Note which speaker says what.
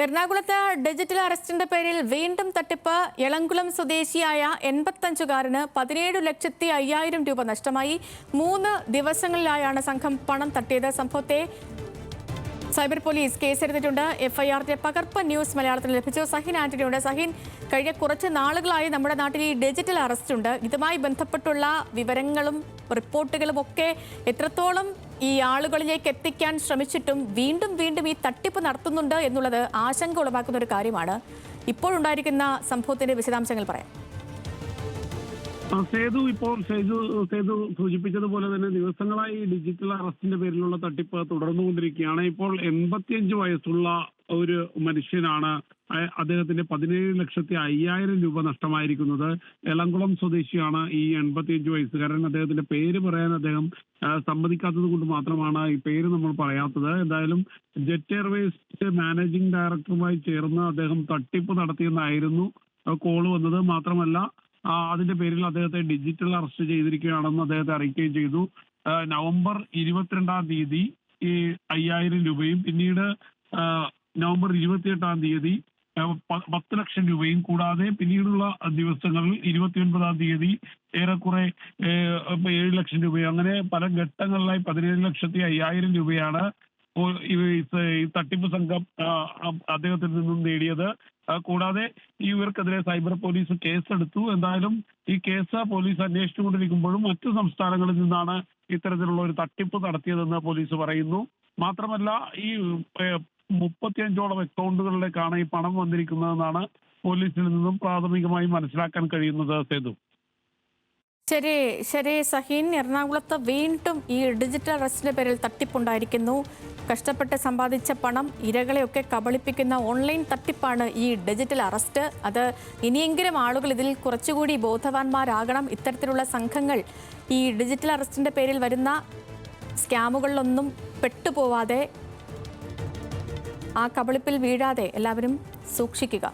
Speaker 1: എറണാകുളത്ത് ഡിജിറ്റൽ അറസ്റ്റിന്റെ പേരിൽ വീണ്ടും തട്ടിപ്പ്. എളംകുളം സ്വദേശിയായ എൺപത്തഞ്ചുകാരന് പതിനേഴ് ലക്ഷത്തി അയ്യായിരം രൂപ നഷ്ടമായി. മൂന്ന് ദിവസങ്ങളിലായാണ് സംഘം പണം തട്ടിയത്. സംഭവത്തെ സൈബർ പോലീസ് കേസെടുത്തിട്ടുണ്ട്. എഫ്ഐആറിന്റെ പകർപ്പ് ന്യൂസ് മലയാളത്തിൽ ലഭിച്ചു. സഹിൻ ആന്റണിയുണ്ട്. സഹിൻ കഴിഞ്ഞ കുറച്ച് നാളുകളായി നമ്മുടെ നാട്ടിൽ ഈ ഡിജിറ്റൽ അറസ്റ്റ് ഉണ്ട്. ഇതുമായി ബന്ധപ്പെട്ടുള്ള വിവരങ്ങളും റിപ്പോർട്ടുകളും ഒക്കെ എത്രത്തോളം ഈ ആളുകളിലേക്ക് എത്തിക്കാൻ ശ്രമിച്ചിട്ടും വീണ്ടും വീണ്ടും ഈ തട്ടിപ്പ് നടത്തുന്നുണ്ട് എന്നുള്ളത് ആശങ്ക ഉളവാക്കുന്ന ഒരു കാര്യമാണ്. ഇപ്പോഴുണ്ടായിരിക്കുന്ന സംഭവത്തിന്റെ വിശദാംശങ്ങൾ പറയാം.
Speaker 2: സേതു ഇപ്പോൾ സേതു സേതു സൂചിപ്പിച്ചതുപോലെ തന്നെ ദിവസങ്ങളായി ഡിജിറ്റൽ അറസ്റ്റിന്റെ പേരിലുള്ള തട്ടിപ്പ് തുടർന്നുകൊണ്ടിരിക്കുകയാണ്. ഇപ്പോൾ എൺപത്തിയഞ്ച് വയസ്സുള്ള ഒരു മനുഷ്യനാണ് അദ്ദേഹത്തിന്റെ പതിനേഴ് ലക്ഷത്തി അയ്യായിരം രൂപ നഷ്ടമായിരിക്കുന്നത് എളംകുളം സ്വദേശിയാണ് ഈ എൺപത്തിയഞ്ച് വയസ്സുകാരൻ. അദ്ദേഹത്തിന്റെ പേര് പറയാൻ അദ്ദേഹം സമ്മതിക്കാത്തത് കൊണ്ട് മാത്രമാണ് ഈ പേര് നമ്മൾ പറയാത്തത്. എന്തായാലും ജെറ്റ് എയർവേസ് മാനേജിംഗ് ഡയറക്ടറുമായി ചേർന്ന് അദ്ദേഹം തട്ടിപ്പ് നടത്തിയെന്നായിരുന്നു കോൾ വന്നത്. മാത്രമല്ല അതിന്റെ പേരിൽ അദ്ദേഹത്തെ ഡിജിറ്റൽ അറസ്റ്റ് ചെയ്തിരിക്കുകയാണെന്ന് അദ്ദേഹത്തെ അറിയിക്കുകയും ചെയ്തു. നവംബർ ഇരുപത്തിരണ്ടാം തീയതി ഈ അയ്യായിരം രൂപയും പിന്നീട് നവംബർ ഇരുപത്തിയെട്ടാം തീയതി പത്ത് ലക്ഷം രൂപയും കൂടാതെ പിന്നീടുള്ള ദിവസങ്ങളിൽ ഇരുപത്തിയൊൻപതാം തീയതി ഏറെക്കുറെ ഏഴ് ലക്ഷം രൂപയും അങ്ങനെ പല ഘട്ടങ്ങളിലായി പതിനേഴ് ലക്ഷത്തി അയ്യായിരം രൂപയാണ് ഈ തട്ടിപ്പ് സംഘം അദ്ദേഹത്തിൽ നിന്നും നേടിയത്. കൂടാതെ ഇവർക്കെതിരെ സൈബർ പോലീസ് കേസെടുത്തു. എന്തായാലും ഈ കേസ് പോലീസ് അന്വേഷിച്ചുകൊണ്ടിരിക്കുമ്പോഴും മറ്റു സംസ്ഥാനങ്ങളിൽ നിന്നാണ് ഇത്തരത്തിലുള്ള ഒരു തട്ടിപ്പ് നടത്തിയതെന്ന് പോലീസ് പറയുന്നു. മാത്രമല്ല ഈ മുപ്പത്തിയഞ്ചോളം അക്കൗണ്ടുകളിലേക്കാണ് ഈ പണം വന്നിരിക്കുന്നതെന്നാണ് പോലീസിൽ നിന്നും പ്രാഥമികമായി മനസ്സിലാക്കാൻ കഴിയുന്നത് സേതു.
Speaker 1: ശരി ശരി സഹീൻ. എറണാകുളത്ത് വീണ്ടും ഈ ഡിജിറ്റൽ അറസ്റ്റിന്റെ പേരിൽ തട്ടിപ്പുണ്ടായിരിക്കുന്നു. കഷ്ടപ്പെട്ട് സമ്പാദിച്ച പണം ഇരകളെയൊക്കെ കബളിപ്പിക്കുന്ന ഓൺലൈൻ തട്ടിപ്പാണ് ഈ ഡിജിറ്റൽ അറസ്റ്റ്. അത് ഇനിയെങ്കിലും ആളുകൾ ഇതിൽ കുറച്ചുകൂടി ബോധവാന്മാരാകണം. ഇത്തരത്തിലുള്ള സംഘങ്ങൾ ഈ ഡിജിറ്റൽ അറസ്റ്റിന്റെ പേരിൽ വരുന്ന സ്കാമുകളിലൊന്നും പെട്ടുപോവാതെ ആ കബളിപ്പിൽ വീഴാതെ എല്ലാവരും സൂക്ഷിക്കുക.